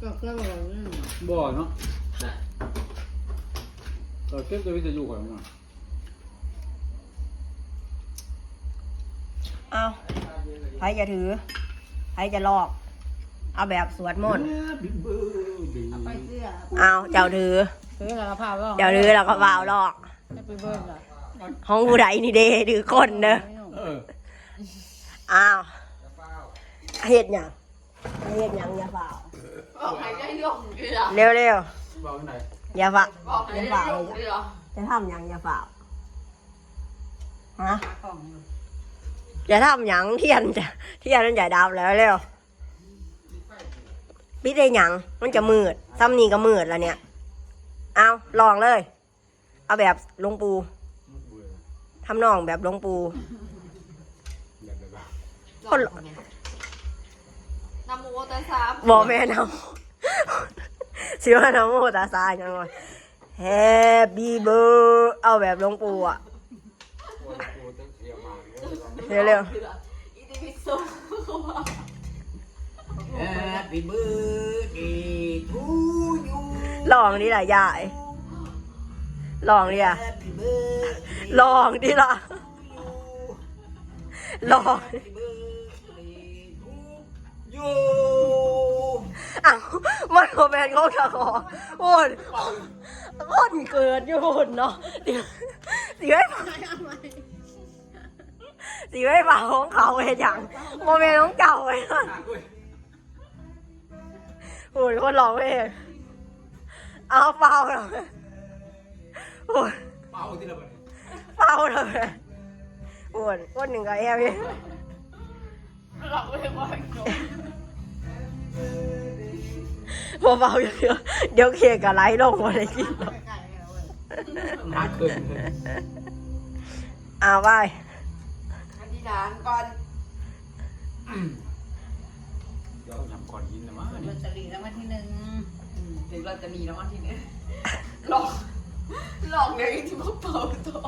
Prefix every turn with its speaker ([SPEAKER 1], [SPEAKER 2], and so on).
[SPEAKER 1] ก็ก็บอกอืม
[SPEAKER 2] บ่เนาะเราเก็บตัววิทยุก่อนมา
[SPEAKER 3] เอาใครจะถือใครจะลอก เอาแบบสวดมนต์
[SPEAKER 1] เอาไปเสื้อ
[SPEAKER 3] เอาเจ้าถือ
[SPEAKER 1] ซื้อแล้วก็พาว่า
[SPEAKER 3] เจ้าถือแล้วก็วาวลอก
[SPEAKER 1] จะไปเบิ้ลล่ะ
[SPEAKER 3] ห้องผู้ใดนี่เด้ถือคนเด้อ
[SPEAKER 2] เออ
[SPEAKER 3] อ้าวเฮ็ดหยังเฮ็ดหยังอย่าฝ่า
[SPEAKER 4] บอกให้ได้ลงดีเหรอ
[SPEAKER 3] เร็วเร็ว
[SPEAKER 2] บอกที่ไหน
[SPEAKER 3] ๆอย่าฝ่า
[SPEAKER 4] บอกให้ได้ลงดีเหรอ
[SPEAKER 3] จะทำหยังอย่าฝ่าฮะ
[SPEAKER 1] ของ
[SPEAKER 3] จะทำหยังเทียนจะเทียนมันใหญ่ดาวแล้วเร็วพี่ได้หยังมันจะมืดซ้ำนี่ก็มืดแล้วเนี่ย เอาลองเลย เอาแบบหลวงปูทำนองแบบหลวงปู
[SPEAKER 2] อยากได้บ้าง
[SPEAKER 3] คน
[SPEAKER 4] น้ำมูแต่สาม
[SPEAKER 3] บอกแม่นำสิว่าน้ำโมตาซาจังเลย Happy birthday เอาแบบหลวงปูอะเร็ว
[SPEAKER 4] อีดิพิโซเขาว่า
[SPEAKER 2] แฮปปี้เบิร์ดเดย์ทูยู
[SPEAKER 3] ๆลองดิล่ะยายลองดิอะ
[SPEAKER 2] แฮปปี้เบิร์ด
[SPEAKER 3] ลองดิล่ะลอง
[SPEAKER 2] เบิร์ดเดย์ทู ยู
[SPEAKER 3] อ้าวมันโมแมนเขาจะขอโอนคนเกิดอยู่คนเนาะเดี๋ยวสิไว้ฝาสิไว้ฝาของเขาเองอย่างโมแมนของเก่าไว้นะโอ้ยคนหลอกเองเอาเปล่าหน่อยโอ้ย
[SPEAKER 2] เมาที่ละบัดนี้
[SPEAKER 3] เปล่าหน่อยโอ้ยคนหนึ่งกับแอมเอง
[SPEAKER 4] หลอกเลยว่า
[SPEAKER 3] พอเบาอย่างเดียวเดี๋ยวเคกับไลท์ลงมาเลยกินหรอก
[SPEAKER 1] ไก่เอาเว้ย
[SPEAKER 2] มาเกิน
[SPEAKER 3] เอาไป
[SPEAKER 4] อธิษฐานก่อน
[SPEAKER 2] เดี๋ยวทำก่อนยินนะมั้ง
[SPEAKER 1] ลอตเตอรี่รางวัลที่หนึ่ง
[SPEAKER 4] ถึงเราจะมีแล้ววันที่นี้หลอกหลอกเลยที่พวกเป่าตัว